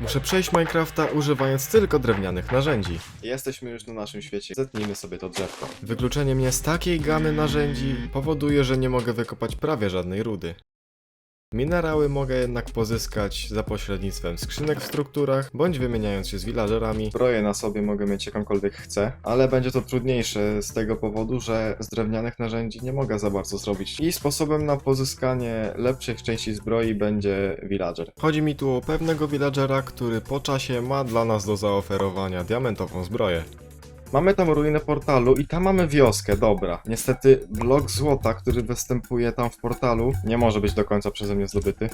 Muszę przejść Minecrafta używając tylko drewnianych narzędzi. Jesteśmy już na naszym świecie. Zetnijmy sobie to drzewko. Wykluczenie mnie z takiej gamy narzędzi powoduje, że nie mogę wykopać prawie żadnej rudy. Minerały mogę jednak pozyskać za pośrednictwem skrzynek w strukturach, bądź wymieniając się z villagerami. Broję na sobie mogę mieć jakąkolwiek chcę, ale będzie to trudniejsze z tego powodu, że z drewnianych narzędzi nie mogę za bardzo zrobić. I sposobem na pozyskanie lepszych części zbroi będzie villager. Chodzi mi tu o pewnego villagera, który po czasie ma dla nas do zaoferowania diamentową zbroję. Mamy tam ruinę portalu i tam mamy wioskę, dobra. Niestety blok złota, który występuje tam w portalu, nie może być do końca przeze mnie zdobyty.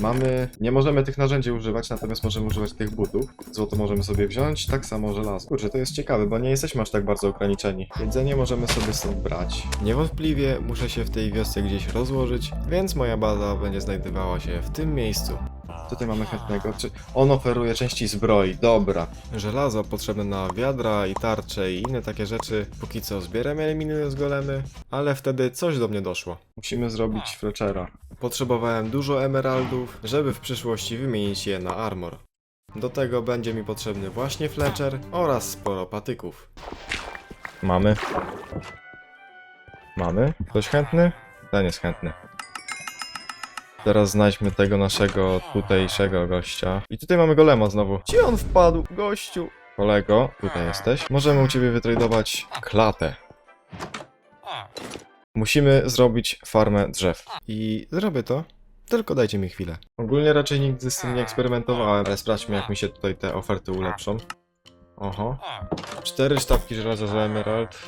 Mamy... Nie możemy tych narzędzi używać, natomiast możemy używać tych butów. Złoto możemy sobie wziąć, tak samo żelazo. Kurczę, to jest ciekawe, bo nie jesteśmy aż tak bardzo ograniczeni. Jedzenie możemy sobie stąd brać. Niewątpliwie muszę się w tej wiosce gdzieś rozłożyć, więc moja baza będzie znajdowała się w tym miejscu. Tutaj mamy chętnego. Czy on oferuje części zbroi? Dobra. Żelazo potrzebne na wiadra i tarcze i inne takie rzeczy. Póki co zbieram eliminując golemy, ale wtedy coś do mnie doszło. Musimy zrobić Fletchera. Potrzebowałem dużo emeraldów, żeby w przyszłości wymienić je na armor. Do tego będzie mi potrzebny właśnie Fletcher oraz sporo patyków. Mamy. Mamy? Ktoś chętny? Ten jest chętny. Teraz znajdźmy tego naszego tutejszego gościa. I tutaj mamy golema znowu. Gdzie on wpadł, gościu? Kolego, tutaj jesteś. Możemy u ciebie wytradować klatę. Musimy zrobić farmę drzew. I zrobię to. Tylko dajcie mi chwilę. Ogólnie raczej nigdy z tym nie eksperymentowałem, ale sprawdźmy jak mi się tutaj te oferty ulepszą. Oho. Cztery sztabki żelaza za emerald.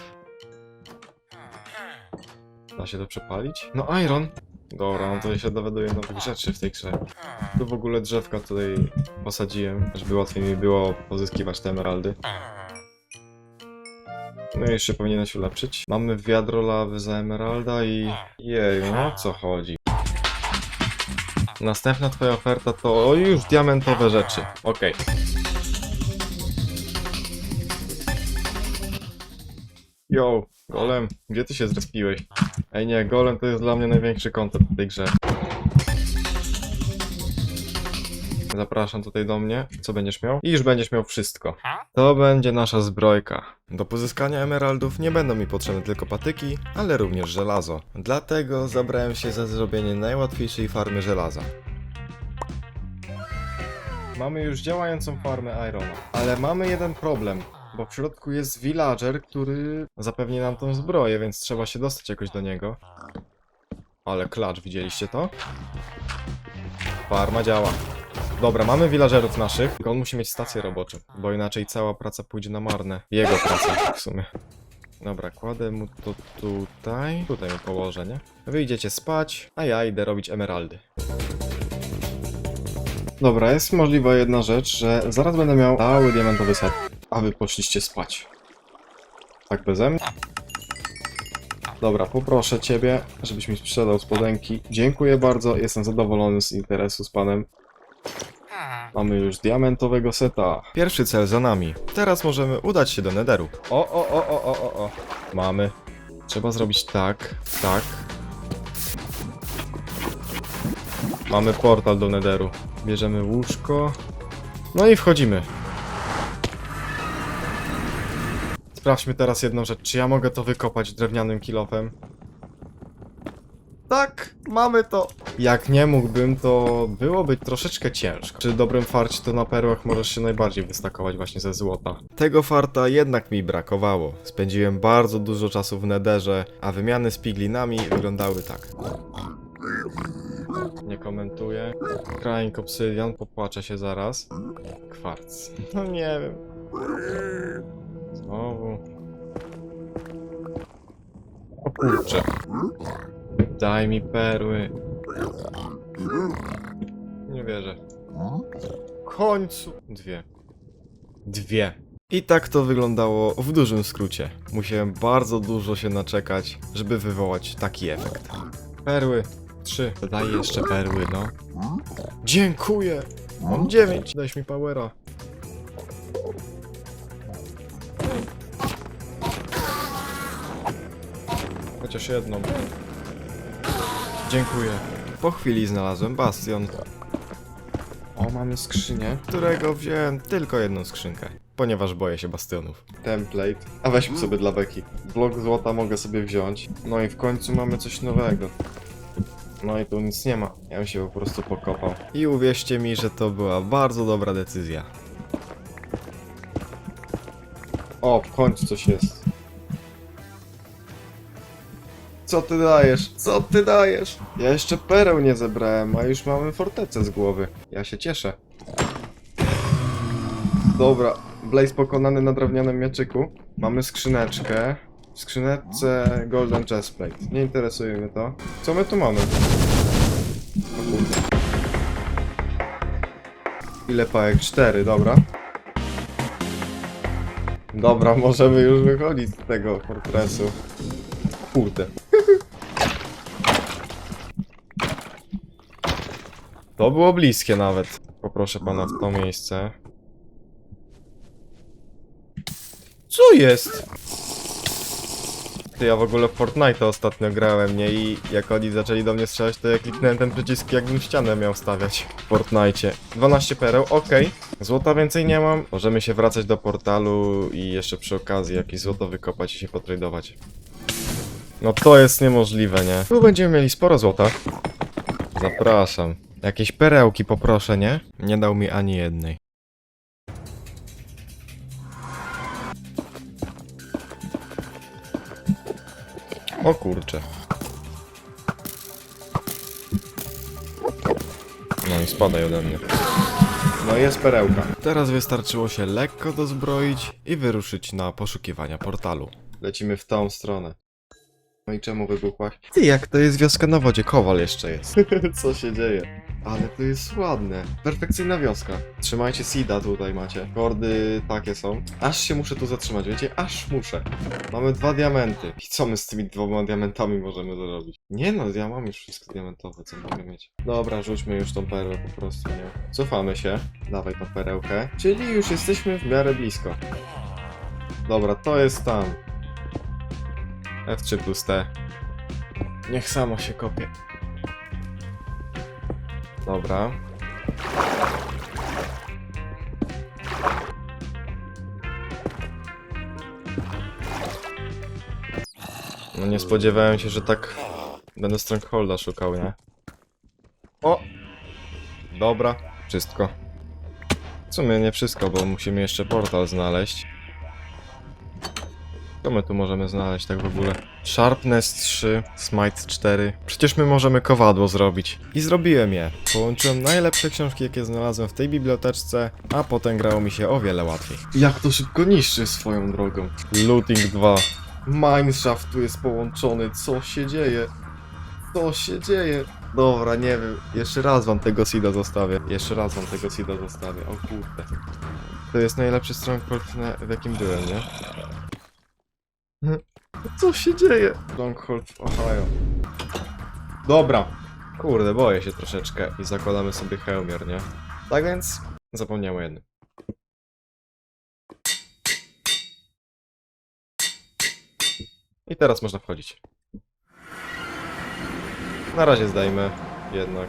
Da się to przepalić? No iron. Dobra, no to się dowiaduję nowych rzeczy w tej grze. Tu w ogóle drzewka tutaj posadziłem, żeby łatwiej mi było pozyskiwać te emeraldy. No i jeszcze powinieneś ulepszyć. Mamy wiadro lawy za emeralda i... Jeju, no co chodzi? Następna twoja oferta to o, już diamentowe rzeczy. Okej. Yo, golem, gdzie ty się zrespiłeś? Ej nie, golem to jest dla mnie największy kontent w tej grze. Zapraszam tutaj do mnie. Co będziesz miał? I już będziesz miał wszystko. To będzie nasza zbrojka. Do pozyskania emeraldów nie będą mi potrzebne tylko patyki, ale również żelazo. Dlatego zabrałem się za zrobienie najłatwiejszej farmy żelaza. Mamy już działającą farmę Irona, ale mamy jeden problem, bo w środku jest villager, który zapewni nam tą zbroję, więc trzeba się dostać jakoś do niego. Ale klacz, widzieliście to? Farma działa. Dobra, mamy villagerów naszych, tylko on musi mieć stację roboczą, bo inaczej cała praca pójdzie na marne. Jego praca w sumie. Dobra, kładę mu to tutaj. Tutaj mu położę, nie? Wy idziecie spać, a ja idę robić emeraldy. Dobra, jest możliwa jedna rzecz, że zaraz będę miał cały diamentowy set, a wy poszliście spać. Tak beze mnie? Dobra, poproszę ciebie, żebyś mi sprzedał spodenki. Dziękuję bardzo, jestem zadowolony z interesu z panem. Mamy już diamentowego seta. Pierwszy cel za nami. Teraz możemy udać się do Netheru. O, o, o, o, o, o, o. Mamy. Trzeba zrobić tak, tak. Mamy portal do Netheru. Bierzemy łóżko. No i wchodzimy. Sprawdźmy teraz jedną rzecz. Czy ja mogę to wykopać drewnianym kilofem? Tak, mamy to. Jak nie mógłbym, to byłoby troszeczkę ciężko. Przy dobrym farcie to na perłach możesz się najbardziej wystakować właśnie ze złota. Tego farta jednak mi brakowało. Spędziłem bardzo dużo czasu w nederze, a wymiany z piglinami wyglądały tak. Nie komentuję. Crying Obsidian, popłaczę się zaraz. Kwarc. No nie wiem. Znowu. O kurczę. Daj mi perły. Nie wierzę. W końcu. Dwie. Dwie. I tak to wyglądało w dużym skrócie. Musiałem bardzo dużo się naczekać, żeby wywołać taki efekt. Perły. Trzy. Daj jeszcze perły, no. Dziękuję. Mam dziewięć. Dajś mi powera. Chociaż jedną. Dziękuję. Po chwili znalazłem bastion. O, mamy skrzynię, którego wziąłem tylko jedną skrzynkę, ponieważ boję się bastionów. Template. A weźmy sobie dla beki. Blok złota mogę sobie wziąć. No i w końcu mamy coś nowego. No i tu nic nie ma. Ja bym się po prostu pokopał. I uwierzcie mi, że to była bardzo dobra decyzja. O, w końcu coś jest. Co ty dajesz? Co ty dajesz? Ja jeszcze pereł nie zebrałem, a już mamy fortecę z głowy. Ja się cieszę. Dobra, Blaze pokonany na drewnianym mieczyku. Mamy skrzyneczkę. W skrzyneczce Golden Chestplate. Nie interesuje mnie to. Co my tu mamy? Kurde. Ile pałek? Cztery, dobra. Dobra, możemy już wychodzić z tego fortresu. Kurde. To było bliskie nawet. Poproszę pana w to miejsce. Co jest? Ty, ja w ogóle w Fortnite ostatnio grałem, nie? I jak oni zaczęli do mnie strzelać, to ja kliknąłem ten przycisk, jakbym ścianę miał stawiać w Fortnite. 12 pereł, okej. Złota więcej nie mam. Możemy się wracać do portalu i jeszcze przy okazji jakieś złoto wykopać i się potradować. No to jest niemożliwe, nie? Tu będziemy mieli sporo złota. Zapraszam. Jakieś perełki poproszę, nie? Nie dał mi ani jednej. O kurcze. No i spadaj ode mnie. No jest perełka. Teraz wystarczyło się lekko dozbroić i wyruszyć na poszukiwania portalu. Lecimy w tą stronę. No i czemu wybuchłaś? Ty, jak to jest wioska na wodzie, Kowal jeszcze jest. Co się dzieje? Ale to jest ładne. Perfekcyjna wioska. Trzymajcie Sida tutaj macie. Kordy takie są. Aż się muszę tu zatrzymać, wiecie? Aż muszę. Mamy dwa diamenty. I co my z tymi dwoma diamentami możemy zrobić? Nie no, ja mam już wszystko diamentowe, co mogę mieć. Dobra, rzućmy już tą perłę po prostu, nie? Cofamy się. Dawaj tą perełkę. Czyli już jesteśmy w miarę blisko. Dobra, to jest tam. F3 plus T. Niech samo się kopie. Dobra. No nie spodziewałem się, że tak będę Strongholda szukał, nie? O! Dobra, wszystko. W sumie nie wszystko, bo musimy jeszcze portal znaleźć. Co my tu możemy znaleźć tak w ogóle? Sharpness 3, Smite 4. Przecież my możemy kowadło zrobić. I zrobiłem je. Połączyłem najlepsze książki, jakie znalazłem w tej biblioteczce, a potem grało mi się o wiele łatwiej. Jak to szybko niszczy swoją drogą. Looting 2. Mineshaft tu jest połączony, co się dzieje? Co się dzieje? Dobra, nie wiem. Jeszcze raz wam tego seeda zostawię. Jeszcze raz wam tego seeda zostawię. O kurde. To jest najlepszy stronghold, na- w jakim byłem, nie? Co się dzieje? Stronghold w Ohio. Dobra. Kurde, boję się troszeczkę i zakładamy sobie hełmier, nie? Tak więc zapomniałem o jednym. I teraz można wchodzić. Na razie zdajmy jednak.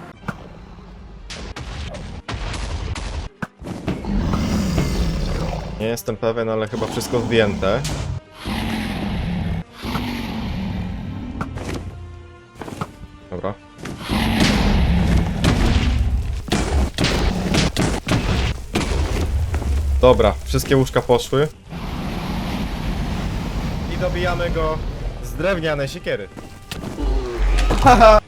Nie jestem pewien, ale chyba wszystko zdjęte. Dobra. Dobra, wszystkie łóżka poszły. I dobijamy go z drewnianej siekiery.